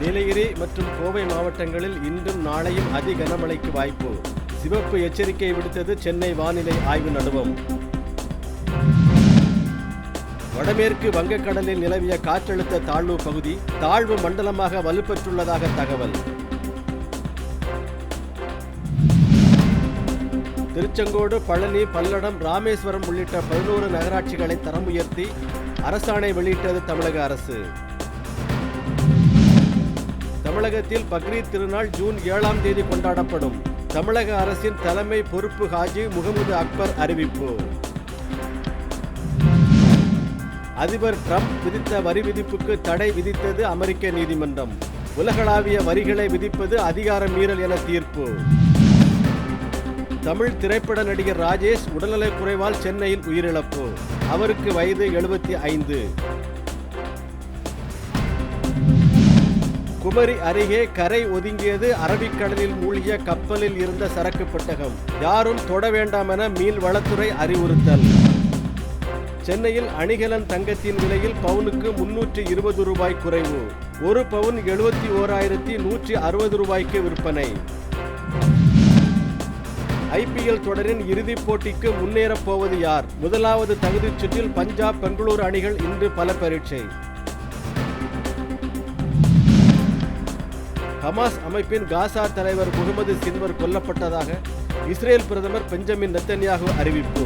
நீலகிரி மற்றும் கோவை மாவட்டங்களில் இன்றும் நாளையும் அதி கனமழைக்கு வாய்ப்பு. சிவப்பு எச்சரிக்கை விடுத்தது சென்னை வானிலை ஆய்வு நடுவம். வடமேற்கு வங்கக்கடலில் நிலவிய காற்றழுத்த தாழ்வு பகுதி தாழ்வு மண்டலமாக வலுப்பெற்றுள்ளதாக தகவல். திருச்செங்கோடு பழனி பல்லடம் ராமேஸ்வரம் உள்ளிட்ட பதினோரு நகராட்சிகளை தரம் உயர்த்தி அரசாணை வெளியிட்டது தமிழக அரசு. தமிழகத்தில் பக்ரீத் திருநாள் ஜூன் ஏழாம் தேதி கொண்டாடப்படும். தமிழக அரசின் தலைமை பொறுப்பு ஹாஜி முகமது அக்பர் அறிவிப்பு. அதிபர் டிரம்ப் விதித்த வரி விதிப்புக்கு தடை விதித்தது அமெரிக்க நீதிமன்றம். உலகளாவிய வரிகளை விதிப்பது அதிகார மீறல் என தீர்ப்பு. தமிழ் திரைப்பட நடிகர் ராஜேஷ் உடல்நலக் குறைவால் சென்னையில் உயிரிழப்பு. அவருக்கு வயது எழுபத்தி ஐந்து. குமரி அருகே கரை ஒதுங்கியது அரபிக்கடலில் மூழ்கிய கப்பலில் இருந்த சரக்கு பெட்டகம். யாரும் தொட வேண்டாம் என மீன்வளத்துறை அறிவுறுத்தல். சென்னையில் அணிகலன் தங்கத்தின் விலையில் பவுனுக்கு முன்னூற்றி இருபது ரூபாய் குறைவு. ஒரு பவுன் எழுபத்தி ஓராயிரத்தி நூற்றி அறுபது ரூபாய்க்கு விற்பனை. ஐபிஎல் தொடரின் இறுதிப் போட்டிக்கு முன்னேறப் போவது யார்? முதலாவது தகுதிச் சுற்றில் பஞ்சாப் பெங்களூரு அணிகள் இன்று பல பரீட்சை. ஹமாஸ் அமைப்பின் காசா தலைவர் முகமது சின்வர் கொல்லப்பட்டதாக இஸ்ரேல் பிரதமர் பெஞ்சமின் நெத்தன்யாகு அறிவிப்பு.